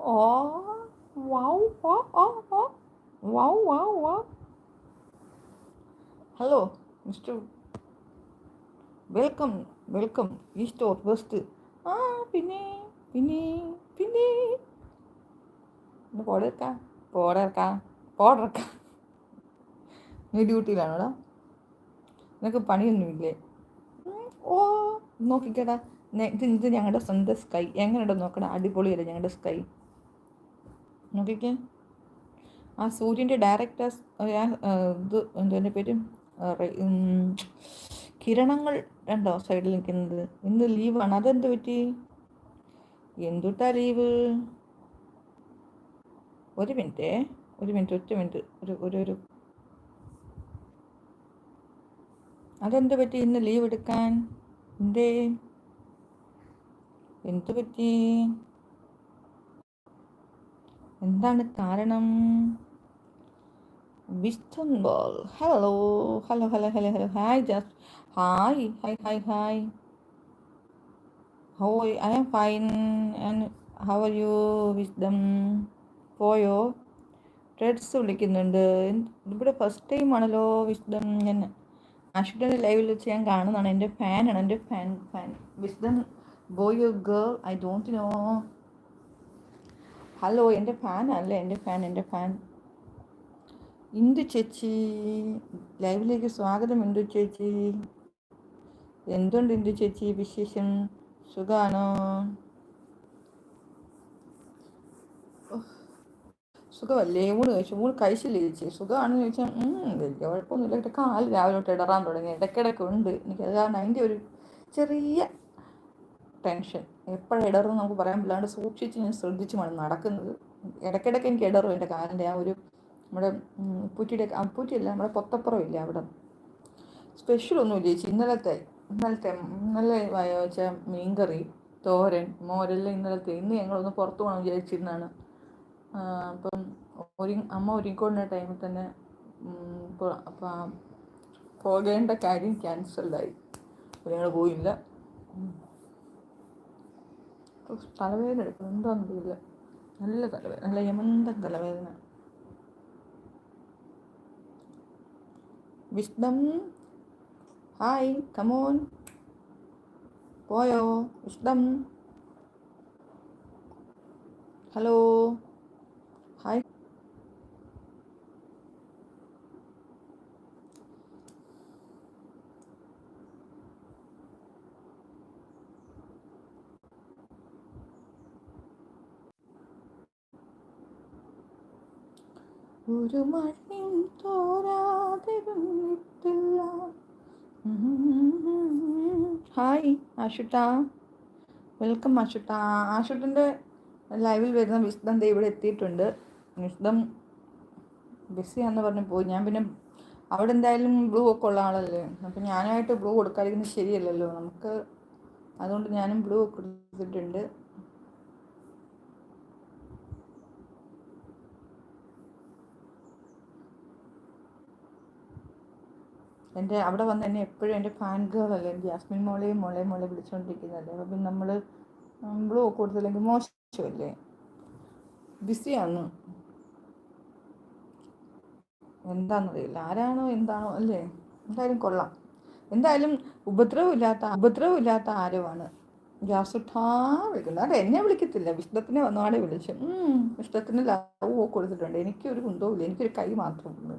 ഓ wow oh oh oh wow wow wow hello mister welcome welcome ഈ store west ആ പിന്നെ പിന്നെ പിന്നെ. ഒന്ന് പോടെടുക്കാം പോടെടുക്കാം പോടെടുക്കാം നീ ഡ്യൂട്ടിയിലാണോടാ? നിനക്ക് പണിയൊന്നുമില്ലേ? ഓ നോക്കിക്കേടാ. ഇത് ഇത് ഞങ്ങളുടെ സ്വന്തം സ്കൈ. എങ്ങനെയുണ്ടോ നോക്കടാ അടിപൊളിയല്ലേ ഞങ്ങളുടെ സ്കൈ? നോക്കിക്കേ. ആ സൂര്യന്റെ ഡയറക്ടേഴ്സ് ഇത് എന്തിന്റെ പേര്? കിരണങ്ങൾ രണ്ടോ സൈഡിൽ നിൽക്കുന്നത്? ഇന്ന് ലീവാണ് അതെന്ത് പറ്റി? എന്തുട്ടാ ലീവ് ഒരു മിനിറ്റ് ഒരു മിനിറ്റ് ഒറ്റ മിനിറ്റ് ഒരു ഒരു ഒരു. അതെന്ത് പറ്റി? ഇന്ന് ലീവ് എടുക്കാൻ? എന്തേ? എന്തു പറ്റി? എന്താണ് കാരണം? വിസ്തംബോൾ hello hello hello hello hello hi just hi hi hi hi ഹോയ് I am fine and how are you wisdom പോയോ ട്രെഡ്സ് വിളിക്കുന്നുണ്ട്. ഇവിടെ ഫസ്റ്റ് ടൈം ആണല്ലോ വിസ്ഡം ഞാൻ ആഷിയുടെ ലൈവിൽ വെച്ച് ഞാൻ കാണുന്നതാണ്. എന്റെ ഫാനാണ് എന്റെ fan fan wisdom boy girl I don't know hello എന്റെ ഫാനല്ലേ എന്റെ ഫാൻ എന്റെ ഫാൻ ഇന്ദു ചേച്ചി ലൈവിലേക്ക് സ്വാഗതം ഇന്ദു ചേച്ചി. എന്തുണ്ട് ഇന്ദു ചേച്ചി വിശേഷം? സുഖാണോ? സുഖമല്ലേ? ഊണ് കഴിച്ചു? ഊണ് കഴിച്ചില്ലേ ചേച്ചി? സുഖമാണെന്ന് ചോദിച്ചാൽ വലിയ കുഴപ്പമൊന്നുമില്ല. എന്റെ കാൽ രാവിലെ തൊട്ട് ഇടറാൻ തുടങ്ങി. ഇടയ്ക്കിടയ്ക്ക് ഉണ്ട്. എനിക്ക് അത് കാരണം അതിന്റെ ഒരു ചെറിയ ടെൻഷൻ. എപ്പോഴും ഇടറും നമുക്ക് പറയാൻ പറ്റില്ലാണ്ട് സൂക്ഷിച്ച് ഞാൻ ശ്രദ്ധിച്ചുമാണ് നടക്കുന്നത്. ഇടയ്ക്കിടയ്ക്ക് എനിക്ക് ഇടറും എന്റെ കാലിന്റെ ആ ഒരു നമ്മുടെ പുറ്റിയുടെ പുറ്റിയല്ല നമ്മുടെ പൊത്തപ്പുറം ഇല്ല അവിടെ? സ്പെഷ്യൽ ഒന്നുമില്ല ചേച്ചി? ഇന്നലത്തെ ഇന്നലത്തെ ഇന്നലെ വെച്ച മീൻകറി തോരൻ മോരെല്ലാം ഇന്നലത്തെ. ഇന്ന് ഞങ്ങളൊന്ന് പുറത്തു പോകണം വിചാരിച്ചിരുന്നാണ് അപ്പം ഒരു അമ്മ ഒരുങ്ങിക്കൊണ്ട ടൈമിൽ തന്നെ പോകേണ്ട കാര്യം ക്യാൻസലായി ഞങ്ങൾ പോയില്ല. തലവേദന എടുക്കുന്നു എന്താണെന്നറിയില്ല നല്ല തലവേദന നല്ല യമന്തൻ തലവേദന വിഷ്ണം ഹായ് കമോൺ പോയോ വിഷ്ണം ഹലോ ഹായ് ഒരു മഴയും തോരാതിരുന്നിട്ടില്ല. ഹായ് ആഷുട്ട വെൽക്കം ആഷുട്ട ആഷുട്ടന്റെ ലൈവിൽ വരുന്ന വിസ്ഡം ദേ ഇവിടെ എത്തിയിട്ടുണ്ട്. വിസ്ഡം ബിസിയാന്ന് പറഞ്ഞ് പോയി. ഞാൻ പിന്നെ അവിടെ എന്തായാലും ബ്ലൂ ഒക്കെ ഉള്ള ആളല്ലേ? അപ്പം ഞാനായിട്ട് ബ്ലൂ കൊടുക്കാതിരിക്കുന്നത് ശരിയല്ലല്ലോ. നമുക്ക് അതുകൊണ്ട് ഞാനും ബ്ലൂ ഒക്കെ കൊടുത്തിട്ടുണ്ട് എന്റെ അവിടെ വന്ന് എന്നെ എപ്പോഴും എന്റെ ഫാൻ ഗേൾ അല്ലേ? ജാസ്മിൻ മോളെയും മോളെയും മോളെ വിളിച്ചുകൊണ്ടിരിക്കുന്നതല്ലേ അപ്പം നമ്മൾ നമ്മളും കൊടുത്തില്ലെങ്കിൽ മോശമല്ലേ? ബിസിയാണ് എന്താണെന്നറിയില്ല ആരാണോ എന്താണോ അല്ലേ? എന്തായാലും കൊള്ളാം. എന്തായാലും ഉപദ്രവമില്ലാത്ത ഉപദ്രവമില്ലാത്ത ആരുമാണ് ഗ്യാസുട്ടാ വിളിക്കുന്നത്. അത് എന്നെ വിളിക്കത്തില്ല. വിഷ്ണത്തിനെ വന്നപാടെ വിളിച്ചു. വിഷ്ണത്തിന് ലവ് കൊടുത്തിട്ടുണ്ട് എനിക്കൊരു കുന്തവും ഇല്ല എനിക്കൊരു കൈ മാത്രമേ തനനാന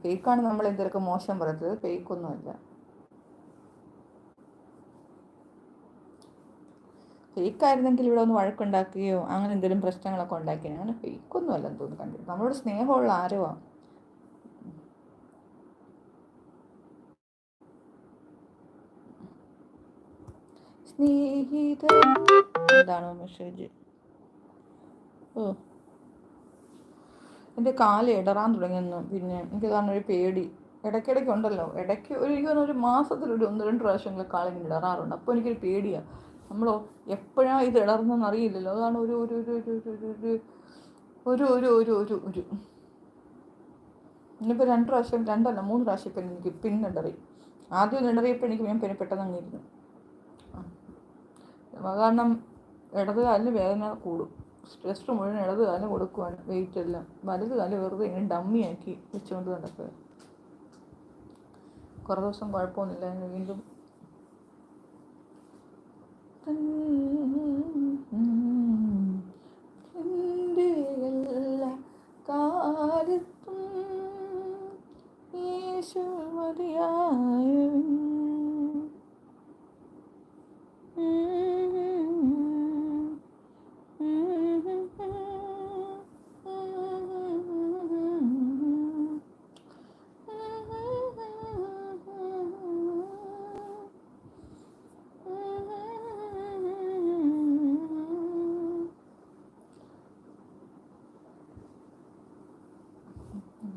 ഫേക്കാണ് നമ്മൾ എന്തൊക്കെ മോശം പറയുന്നത്. ഫേക്കൊന്നും അല്ല ഫേക്കായിരുന്നെങ്കിൽ ഇവിടെ ഒന്ന് വഴക്കുണ്ടാക്കുകയോ അങ്ങനെ എന്തെങ്കിലും പ്രശ്നങ്ങളൊക്കെ ഉണ്ടാക്കിയോ? അങ്ങനെ ഫേക്കൊന്നും അല്ലെന്ന് തോന്നുന്നു കണ്ടിട്ട് നമ്മളോട് സ്നേഹമുള്ള ആരോ? സ്നേഹിത എന്താണോ മെസ്സേജ്? ഓ. എന്റെ കാൽ ഇടറാൻ തുടങ്ങിയെന്നു പിന്നെ എനിക്ക് കാരണം ഒരു പേടി ഇടയ്ക്കിടയ്ക്ക് ഉണ്ടല്ലോ ഇടയ്ക്ക് ഒരു എനിക്ക് ഒരു മാസത്തിൽ ഒരു ഒന്ന് രണ്ട് പ്രാവശ്യങ്ങൾ കാലിങ്ങനെ ഇടറാറുണ്ട് അപ്പോൾ എനിക്കൊരു പേടിയാണ് നമ്മളോ എപ്പോഴാ ഇത് ഇടർന്നെന്ന് അറിയില്ലല്ലോ അതാണ് ഒരു ഒരു ഒരു ഒരു ഒരു ഒരു ഒരു ഒരു ഒരു ഒരു ഇനിയിപ്പോൾ രണ്ട് പ്രാവശ്യം രണ്ടല്ല മൂന്ന് പ്രാവശ്യം ഇപ്പം എനിക്ക് പിന്നിടറി ആദ്യം ഒന്ന് ഇടറിയപ്പോൾ എനിക്ക് ഞാൻ പിന്നെ പെട്ടെന്ന് അങ്ങിരുന്നു കാരണം ഇടത് കാലിന് വേദന കൂടും സ്ട്രെസ് മുഴുവൻ ഇടത് കാലം കൊടുക്കുവാണ് വെയിറ്റ് എല്ലാം. വലത് കാലം വെറുതെ ഇങ്ങനെ ഡമ്മിയാക്കി വെച്ചുകൊണ്ട് നടക്കുക. കുറേ ദിവസം കുഴപ്പമൊന്നുമില്ല. ഞാൻ വീണ്ടും എന്റെ എല്ലാ മതിയായവൻ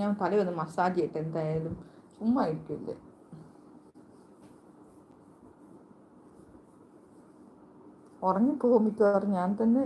ഞാൻ തലയൊന്ന് മസാജ് ചെയ്തിട്ട് എന്തായാലും. ചുമ്മാ ഇരിക്കില്ലേ. ഉറങ്ങിപ്പോകും മിക്കവാറും. ഞാൻ തന്നെ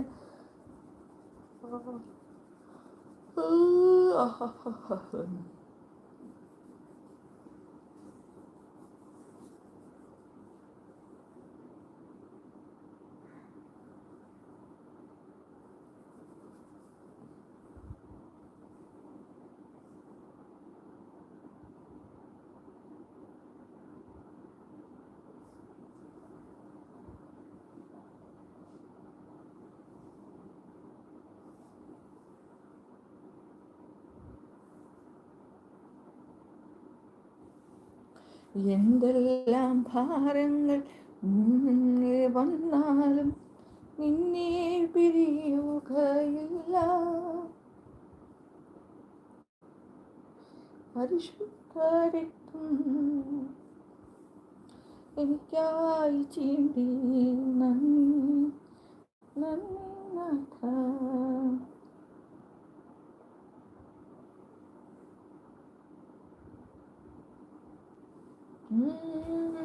എന്തെല്ലാം ഭാരങ്ങൾ വന്നാലും നിന്നെ പിരിയുകയില്ല. പരിശുദ്ധരക്തം എനിക്കായി ചീണ്ടി നന്ദി നന്ദി നാഥ. Mm-hmm.